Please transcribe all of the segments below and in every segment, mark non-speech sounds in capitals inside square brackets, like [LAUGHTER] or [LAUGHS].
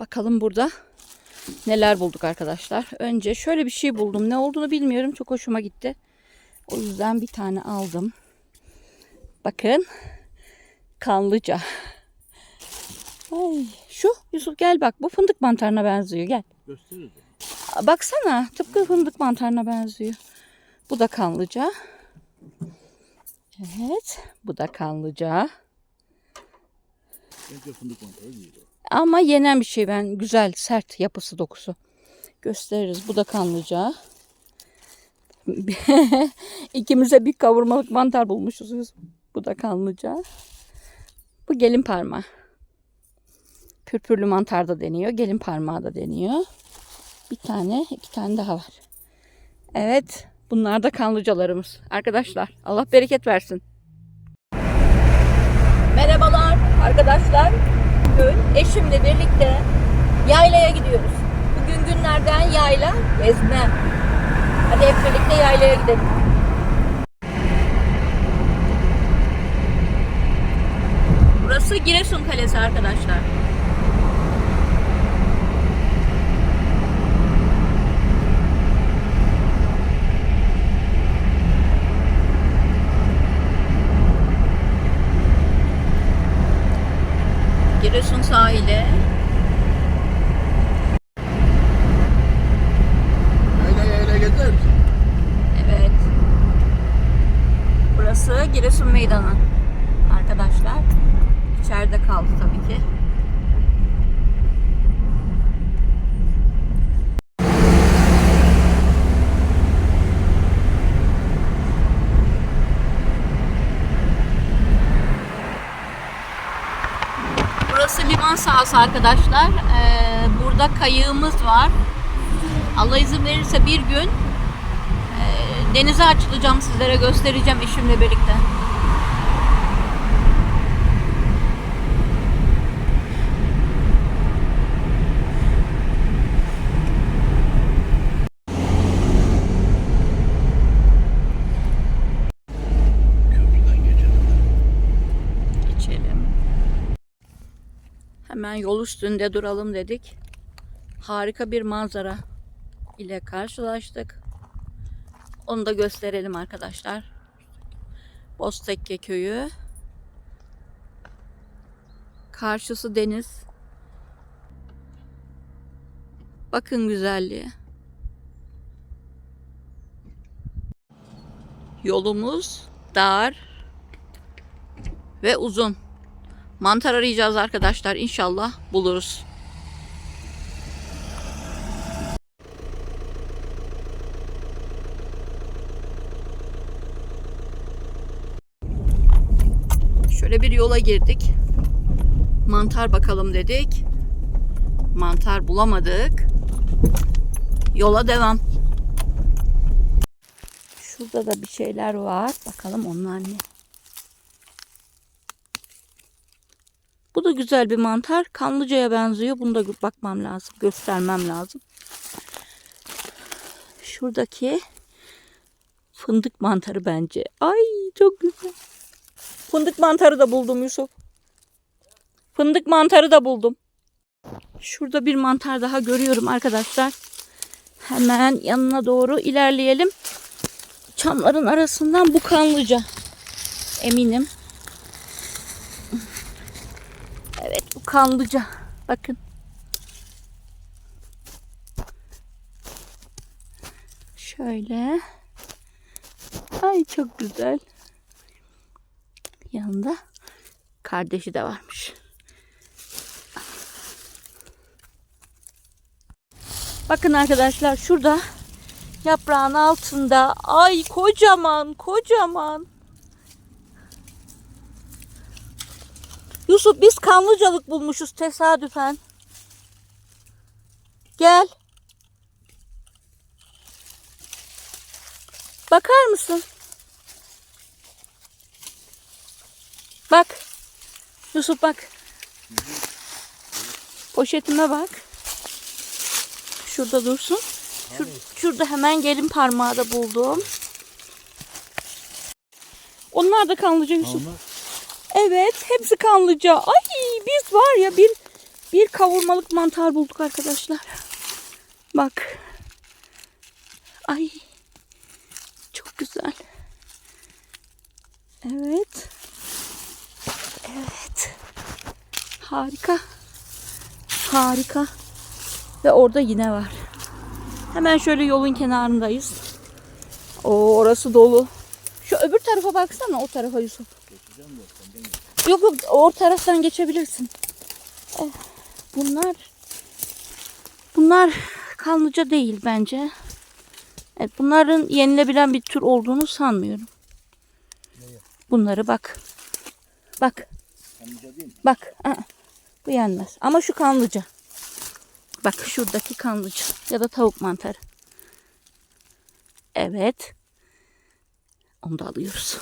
Bakalım burada neler bulduk arkadaşlar. Önce şöyle bir şey buldum. Ne olduğunu bilmiyorum. Çok hoşuma gitti. O yüzden bir tane aldım. Bakın. Kanlıca. Ay, şu Yusuf gel bak. Bu fındık mantarına benziyor. Gel. Gösteririz. Baksana. Tıpkı fındık mantarına benziyor. Bu da kanlıca. Evet. Bu da kanlıca. Bence fındık mantarı değil. Ama yenen bir şey ben güzel sert yapısı dokusu. Gösteririz. Bu da kanlıca. [LAUGHS] İkimize bir kavurmalık mantar bulmuşuz. Bu da kanlıca. Bu gelin parmağı. Pürpürlü mantar da deniyor. Gelin parmağı da deniyor. Bir tane, iki tane daha var. Evet, bunlar da kanlıcalarımız. Arkadaşlar, Allah bereket versin. Merhabalar arkadaşlar. Bugün eşimle birlikte yaylaya gidiyoruz. Bugün günlerden yayla gezme. Hadi hep birlikte yaylaya gidelim. Burası Giresun Kalesi arkadaşlar. Giresun sahili. Yayla yayla gezer misin? Evet. Burası Giresun Meydanı. Arkadaşlar. İçeride kaldı tabii ki. Liman sahası arkadaşlar. Ee, burada kayığımız var. Allah izin verirse bir gün ee, denize açılacağım sizlere göstereceğim eşimle birlikte. Hemen yol üstünde duralım dedik. Harika bir manzara ile karşılaştık. Onu da gösterelim arkadaşlar. Boztekke köyü. Karşısı deniz. Bakın güzelliğe. Yolumuz dar ve uzun. Mantar arayacağız arkadaşlar. İnşallah buluruz. Şöyle bir yola girdik. Mantar bakalım dedik. Mantar bulamadık. Yola devam. Şurada da bir şeyler var. Bakalım onlar ne? Güzel bir mantar. Kanlıcaya benziyor. Bunu da bakmam lazım. Göstermem lazım. Şuradaki fındık mantarı bence. Ay çok güzel. Fındık mantarı da buldum Yusuf. Fındık mantarı da buldum. Şurada bir mantar daha görüyorum arkadaşlar. Hemen yanına doğru ilerleyelim. Çamların arasından bu kanlıca. Eminim. Evet bu kanlıca. Bakın. Şöyle. Ay çok güzel. Yanında kardeşi de varmış. Bakın arkadaşlar şurada yaprağın altında ay kocaman kocaman Yusuf biz kanlıcalık bulmuşuz tesadüfen. Gel. Bakar mısın? Bak. Yusuf bak. Poşetime bak. Şurada dursun. Şur- şurada hemen gelin parmağı da buldum. Onlar da kanlıca Yusuf. Onlar Evet, hepsi kanlıca. Ay biz var ya bir Bir kavurmalık mantar bulduk arkadaşlar. Bak. Ay. Çok güzel. Evet. Evet. Harika. Harika. Ve orada yine var. Hemen şöyle yolun kenarındayız. Oo orası dolu. Şu öbür tarafa baksana o tarafa Yusuf. Yok yok o taraftan geçebilirsin. Bunlar bunlar kanlıca değil bence. Evet, bunların yenilebilen bir tür olduğunu sanmıyorum. Bunları bak. Bak. Bak. aa, bu yenmez. Ama şu kanlıca. Bak şuradaki kanlıca. Ya da tavuk mantarı. Evet. Onu da alıyoruz.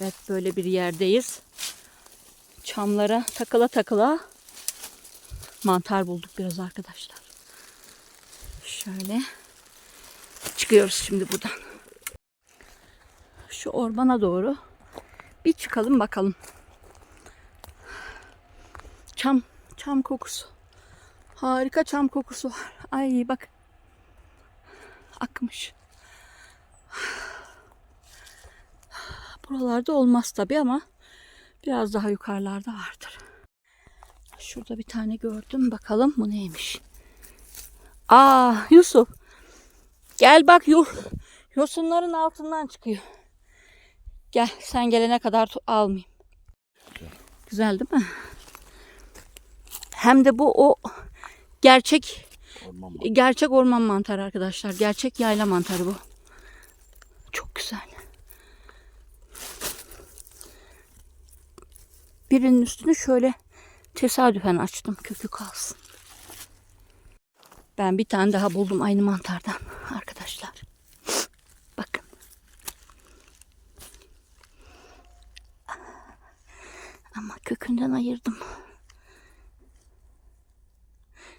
Evet böyle bir yerdeyiz. Çamlara takıla takıla mantar bulduk biraz arkadaşlar. Şöyle çıkıyoruz şimdi buradan. Şu ormana doğru bir çıkalım bakalım. Çam, çam kokusu. Harika çam kokusu var. Ay bak. Akmış. Buralarda olmaz tabi ama biraz daha yukarılarda vardır. Şurada bir tane gördüm. Bakalım bu neymiş. Aa Yusuf. Gel bak yosunların altından çıkıyor. Gel sen gelene kadar almayayım. Güzel değil mi? Hem de bu o gerçek Orman gerçek orman mantarı arkadaşlar. Gerçek yayla mantarı bu. Çok güzel. Birinin üstünü şöyle tesadüfen açtım kökü kalsın. Ben bir tane daha buldum aynı mantardan [LAUGHS] arkadaşlar. Bakın. Ama kökünden ayırdım.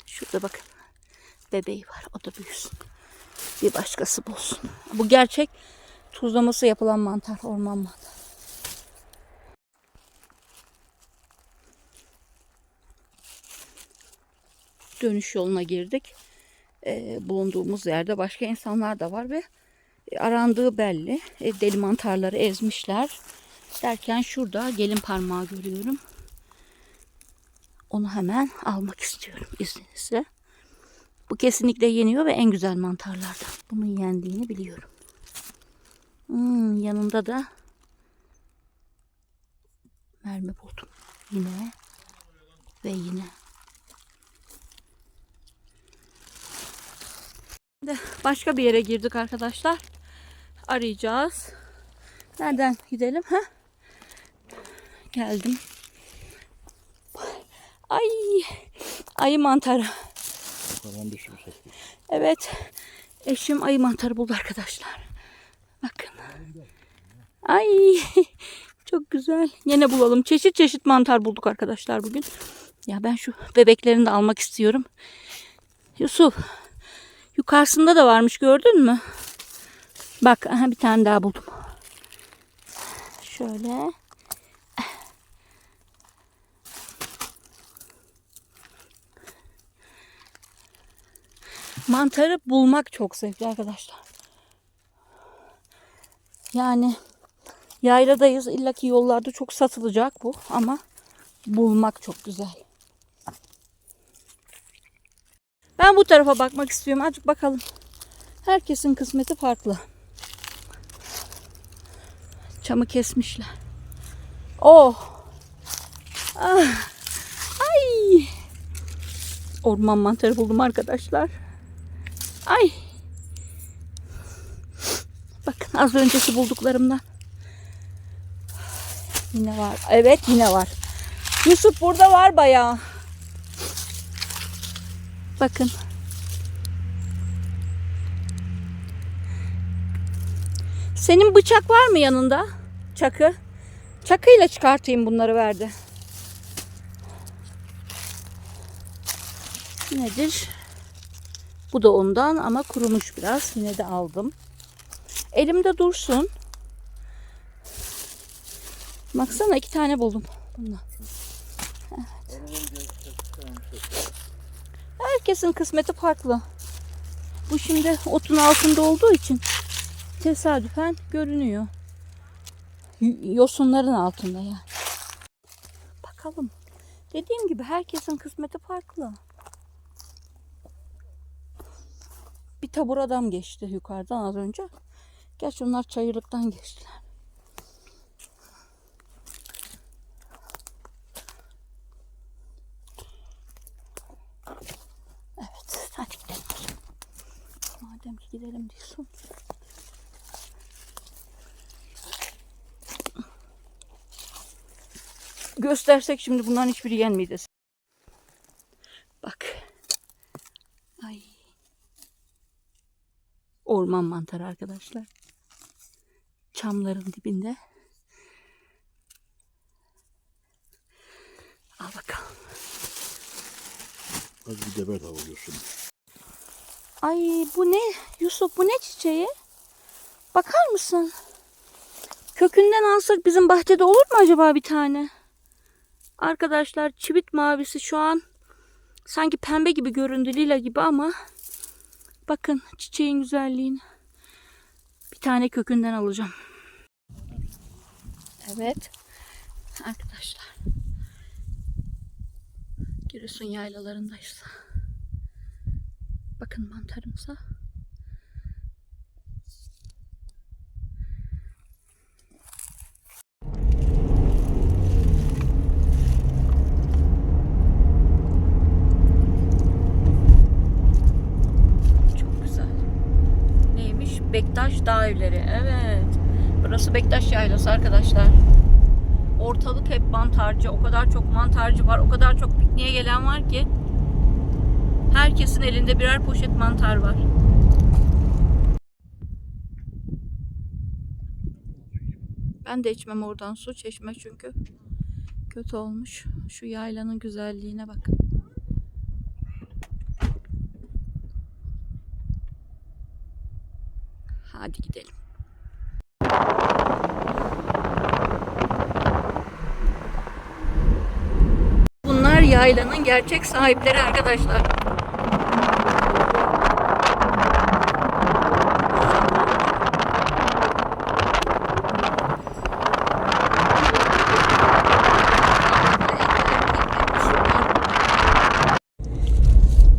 Şurada bakın. Bebeği var. O da büyüsün. Bir başkası bulsun. Bu gerçek tuzlaması yapılan mantar. Orman mantarı. Dönüş yoluna girdik. Ee, bulunduğumuz yerde başka insanlar da var ve e, arandığı belli. E, deli mantarları ezmişler. Derken şurada gelin parmağı görüyorum. Onu hemen almak istiyorum izninizle. Bu kesinlikle yeniyor ve en güzel mantarlardan. Bunun yendiğini biliyorum. Hmm, yanında da mermi buldum. Yine ve yine. Başka bir yere girdik arkadaşlar. Arayacağız. Nereden gidelim? Ha? Geldim. Ay, ayı mantarı. Evet. Eşim ayı mantarı buldu arkadaşlar. Bakın. Ay [LAUGHS] çok güzel. Yine bulalım. Çeşit çeşit mantar bulduk arkadaşlar bugün. Ya ben şu bebeklerini de almak istiyorum. Yusuf. Yukarısında da varmış gördün mü? Bak aha bir tane daha buldum. Şöyle. Mantarı bulmak çok zevkli arkadaşlar. Yani yayladayız. illaki yollarda çok satılacak bu ama bulmak çok güzel. Ben bu tarafa bakmak istiyorum. Azıcık bakalım. Herkesin kısmeti farklı. Çamı kesmişler. Oh. Ah. Ay. Orman mantarı buldum arkadaşlar. Ay. Bakın az önceki bulduklarımdan. Yine var. Evet yine var. Yusuf burada var bayağı. Bakın. Senin bıçak var mı yanında? Çakı. Çakıyla çıkartayım bunları verdi. Nedir? Bu da ondan ama kurumuş biraz. Yine de aldım. Elimde dursun. Baksana iki tane buldum. Bundan. Evet. Herkesin kısmeti farklı. Bu şimdi otun altında olduğu için tesadüfen görünüyor. Yosunların altında yani. Bakalım. Dediğim gibi herkesin kısmeti farklı. Bir tabur adam geçti yukarıdan az önce. Gerçi onlar çayırlıktan geçtiler. Evet, hadi gidelim. o zaman. Madem ki gidelim diyorsun. Göstersek şimdi bunların hiçbiri yenmeyeceğiz. Bak. Ay. Orman mantarı arkadaşlar. Çamların dibinde. Al bakalım. Az bir deber oluyorsun. Ay bu ne? Yusuf bu ne çiçeği? Bakar mısın? Kökünden alsak bizim bahçede olur mu acaba bir tane? Arkadaşlar çivit mavisi şu an sanki pembe gibi göründü lila gibi ama bakın çiçeğin güzelliğini. Bir tane kökünden alacağım. Evet. Arkadaşlar. Giresun yaylalarındayız. Bakın mantarımıza. Bektaş Dağ Evleri. Evet. Burası Bektaş Yaylası arkadaşlar. Ortalık hep mantarcı. O kadar çok mantarcı var. O kadar çok pikniğe gelen var ki. Herkesin elinde birer poşet mantar var. Ben de içmem oradan su çeşme çünkü kötü olmuş. Şu yaylanın güzelliğine bakın. Hadi gidelim. Bunlar yaylanın gerçek sahipleri arkadaşlar.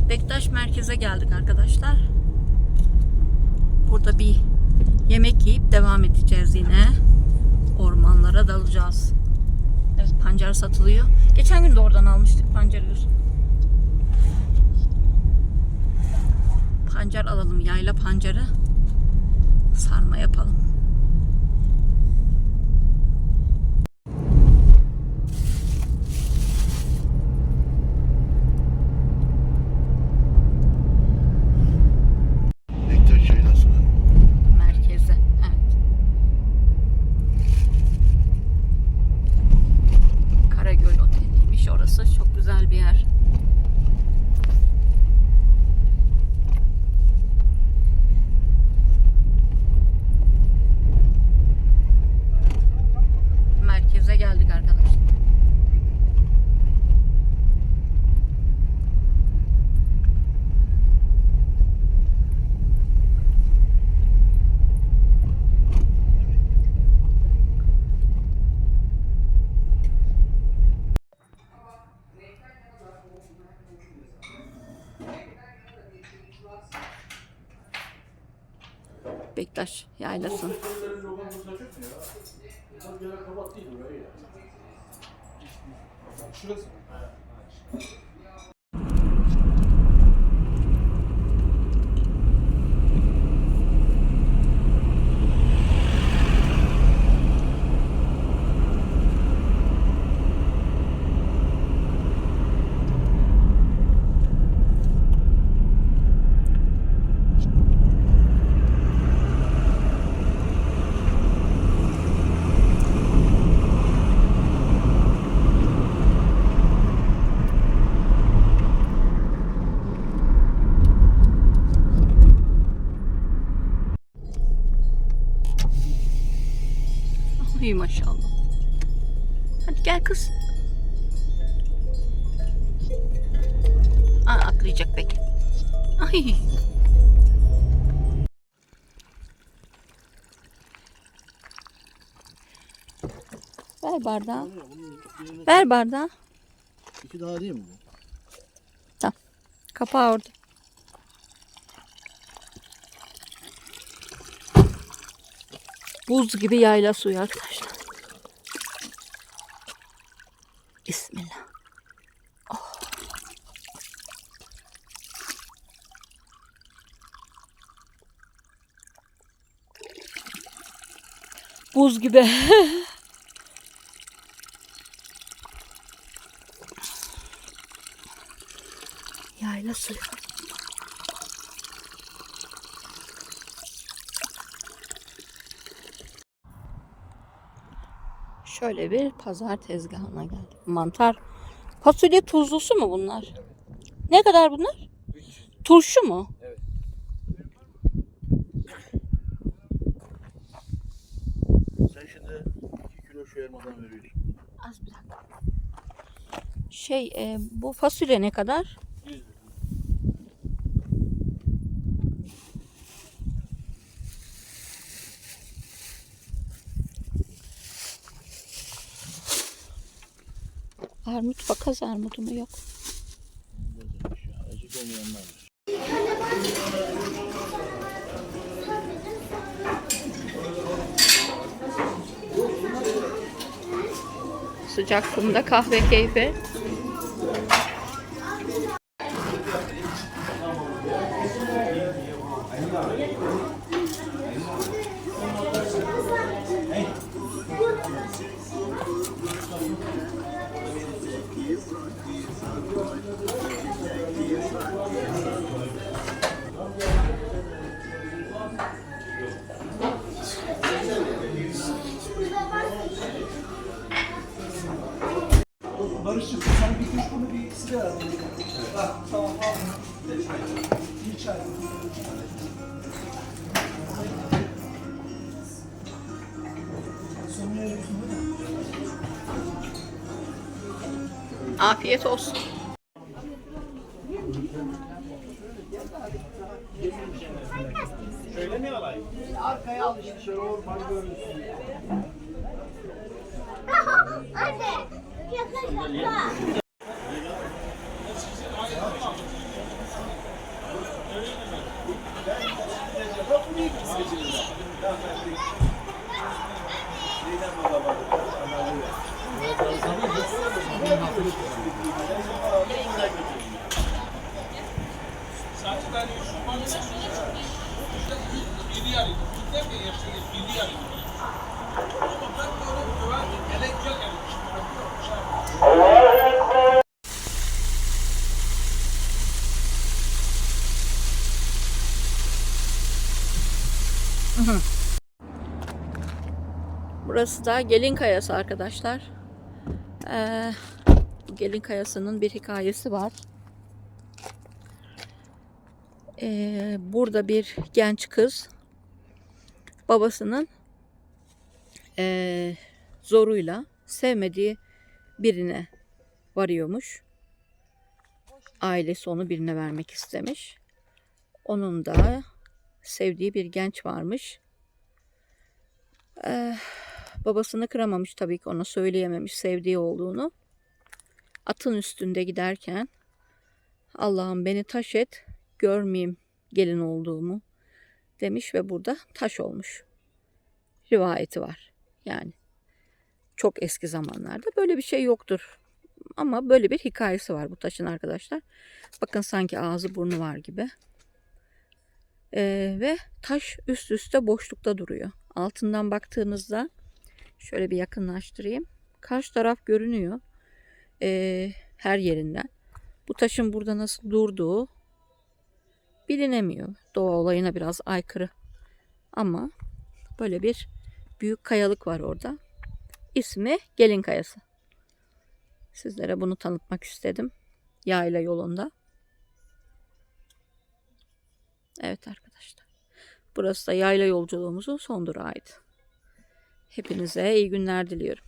Bektaş merkeze geldik arkadaşlar. Burada bir yemek yiyip devam edeceğiz yine. Ormanlara dalacağız. Evet pancar satılıyor. Geçen gün de oradan almıştık pancarı. Pancar alalım yayla pancarı. Sarma yapalım. Bektaş yaylasının Merkeze. Evet. Karagöl Oteli'ymiş orası. Çok güzel bir yer. Merkeze geldik arkadaşlar. Bektaş yaylası. Ay kız. Gıcıklayacak peki. Ay. Ver bardağı. Ver bardağı. İki daha değil mi bu? Kapağı orada. Buz gibi yayla suyu arkadaşlar. Bismillah. Oh. Buz gibi. [LAUGHS] yayla suyu. Şöyle bir pazar tezgahına geldik. Mantar. Fasulye tuzlusu mu bunlar? Ne kadar bunlar? Turşu mu? Sen şimdi 2 kilo şu elmadan veriyorsun. Az bir dakika. Şey e, bu fasulye ne kadar? 100 lira. Armut bakaz armudu mu yok? Azıcık olmayanlar Sıcak kumda kahve keyfi. Afiyet olsun. Arkaya al işte şöyle orman görünsün. [LAUGHS] Anne, şaka şaka. Burası da Gelin Kayası arkadaşlar. Ee, Gelin Kayası'nın bir hikayesi var. Ee, burada bir genç kız babasının ee, zoruyla sevmediği birine varıyormuş. Ailesi onu birine vermek istemiş. Onun da sevdiği bir genç varmış. Ee, babasını kıramamış tabii ki ona söyleyememiş sevdiği olduğunu. Atın üstünde giderken Allah'ım beni taş et görmeyeyim gelin olduğumu demiş ve burada taş olmuş. Rivayeti var. Yani çok eski zamanlarda böyle bir şey yoktur. Ama böyle bir hikayesi var bu taşın arkadaşlar. Bakın sanki ağzı burnu var gibi. Ee, ve taş üst üste boşlukta duruyor. Altından baktığınızda şöyle bir yakınlaştırayım. Karşı taraf görünüyor. Ee, her yerinden. Bu taşın burada nasıl durduğu bilinemiyor. Doğa olayına biraz aykırı. Ama böyle bir büyük kayalık var orada. İsmi Gelin Kayası. Sizlere bunu tanıtmak istedim. Yayla yolunda. Evet arkadaşlar. Burası da yayla yolculuğumuzun son durağıydı. Hepinize iyi günler diliyorum.